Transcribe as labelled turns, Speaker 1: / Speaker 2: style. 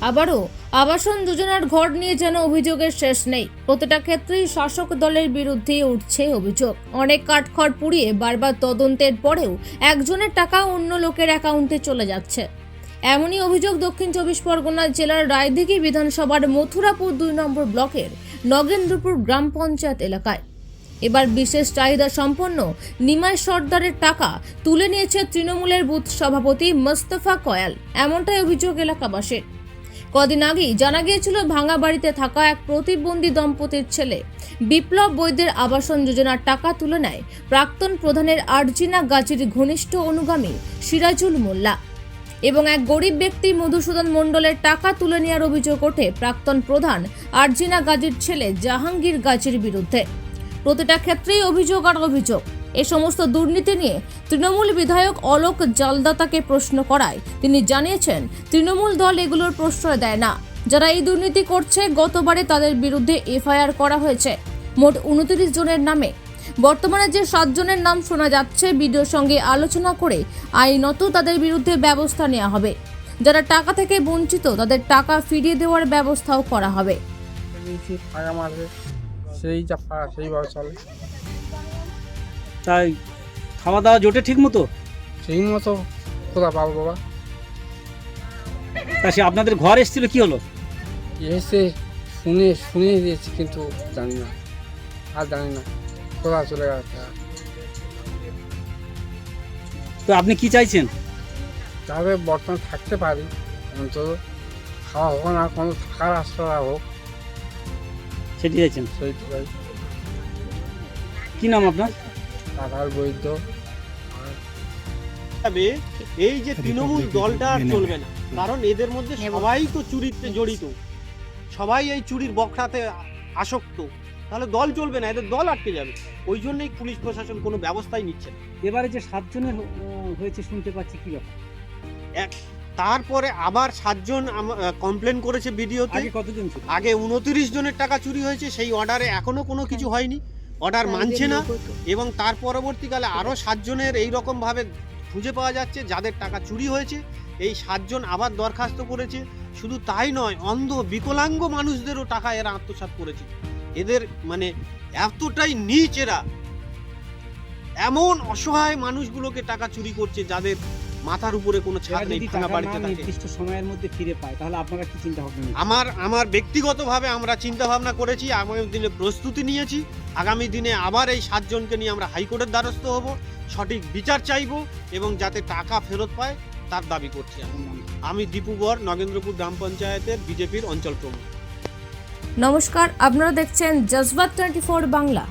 Speaker 1: আবারও আবাসন যোজনার ঘর নিয়ে যেন অভিযোগের শেষ নেই। প্রতিটা ক্ষেত্রেই শাসক দলের বিরুদ্ধে উঠছে অভিযোগ। অনেক কাঠখড় পুড়িয়ে বারবার তদন্তের পরেও একজনের টাকা অন্য লোকের অ্যাকাউন্টে চলে যাচ্ছে। এমনই অভিযোগ দক্ষিণ চব্বিশ পরগনা জেলার রায়দিঘি বিধানসভার মথুরাপুর দুই নম্বর ব্লকের নগেন্দ্রপুর গ্রাম পঞ্চায়েত এলাকায়। এবার বিশেষ চাহিদা সম্পন্ন নিমাই সর্দারের টাকা তুলে নিয়েছে তৃণমূলের বুথ সভাপতি মোস্তফা কয়াল। এমনটাই অভিযোগ এলাকাবাসীর। কদিন আগেই জানা গিয়েছিল ভাঙা বাড়িতে থাকা এক প্রতিবন্ধী দম্পতির ছেলে। বিপ্লব বৈদ্যের আবাসন যোজনার টাকা তুলে নেয় প্রাক্তন প্রধানের আরজিনা গাজীর ঘনিষ্ঠ অনুগামী সিরাজুল মোল্লা। এবং এক গরিব ব্যক্তি মধুসূদন মণ্ডলের টাকা তুলে নেওয়ার অভিযোগ ওঠে প্রাক্তন প্রধান আরজিনা গাজীর ছেলে জাহাঙ্গীর গাজীর বিরুদ্ধে। প্রতিটা ক্ষেত্রেই অভিযোগ আর অভিযোগ। এ সমস্ত দুর্নীতি নিয়ে তৃণমূল বিধায়ক অলোক জালদাতাকে প্রশ্ন করায়। তিনি জানিয়েছেন, তৃণমূল দল এগুলোর প্রশ্রয় দেয় না। যারা এই দুর্নীতি করছে, গতবারে তাদের বিরুদ্ধে এফআইআর করা হয়েছে। মোট উনত্রিশ জনের নামে। বর্তমানে যে সাতজনের নাম শোনা যাচ্ছে, বিডিওর সঙ্গে আলোচনা করে আইনত তাদের বিরুদ্ধে ব্যবস্থা নেওয়া হবে। যারা টাকা থেকে বঞ্চিত, তাদের টাকা ফিরিয়ে দেওয়ার ব্যবস্থাও করা হবে।
Speaker 2: সেই সেইভাবে চলে।
Speaker 3: তাই খাওয়া দাওয়া জোটে ঠিক মতো?
Speaker 2: সেই মতো। কোথা পাবো বাবা?
Speaker 3: তা সে আপনাদের ঘর এসেছিল কি হলো?
Speaker 2: এসে শুনে শুনে দিয়েছি কিন্তু জানি না। আর জানি না কোথা চলে গেছে।
Speaker 3: তো আপনি কি চাইছেন?
Speaker 2: তাহলে বর্তমান থাকতে পারি। অন্তত খাওয়া হোক না কোনো থাকার আশ্রয় হোক।
Speaker 3: সেটি চাইছেন।
Speaker 2: সেইটাই
Speaker 3: কি নাম আপনার?
Speaker 2: টাকার বৈধ।
Speaker 4: তবে এই যে তৃণমূল দলটা আর চলবে না কারণ এদের মধ্যে সবাই তো চুরিতে জড়িত। সবাই এই চুরির বখরাতে আসক্ত। তাহলে দল চলবে না এদের দল আটকে যাবে। ওই জন্যই পুলিশ প্রশাসন কোনো ব্যবস্থাই নিচ্ছে না।
Speaker 3: এবারে যে সাতজনের হয়েছে শুনতে পাচ্ছি কি ব্যাপার
Speaker 4: তারপরে আবার সাতজন কমপ্লেন করেছে ভিডিওতে
Speaker 3: আগে কতজন ছিল?
Speaker 4: আগে উনত্রিশ জনের টাকা চুরি হয়েছে সেই অর্ডারে এখনও কোনো কিছু হয়নি। অর্ডার মানছে না এবং তার পরবর্তীকালে আরও সাতজনের এই রকমভাবে খুঁজে পাওয়া যাচ্ছে যাদের টাকা চুরি হয়েছে। এই সাতজন আবার দরখাস্ত করেছে। শুধু তাই নয় অন্ধ বিকলাঙ্গ মানুষদেরও টাকা এরা আত্মসাৎ করেছে। এদের মানে এতটাই নিচ এরা। এমন অসহায় মানুষগুলোকে টাকা চুরি করছে যাদের মাথার উপরে কোনো ছাদ নেই ভাঙা বাড়িতে থাকে
Speaker 3: নির্দিষ্ট সময়ের মধ্যে ফিরে পায় তাহলে আপনারা কি চিন্তা ভাবনা?
Speaker 4: আমার আমার ব্যক্তিগতভাবে আমরা চিন্তা ভাবনা করেছি আগামী দিনে প্রস্তুতি নিয়েছি আগামী দিনে আবার এই সাতজনকে নিয়ে আমরা হাইকোর্টের দ্বারস্থ হব সঠিক বিচার চাইব এবং যাতে টাকা ফেরত পায় তার দাবি করছি আমি। আমি দীপু বর নগেন্দ্রপুর গ্রাম পঞ্চায়েতের বিজেপির অঞ্চল প্রমুখ
Speaker 1: নমস্কার আপনারা দেখছেন জজবাত টোয়েন্টি ফোর বাংলা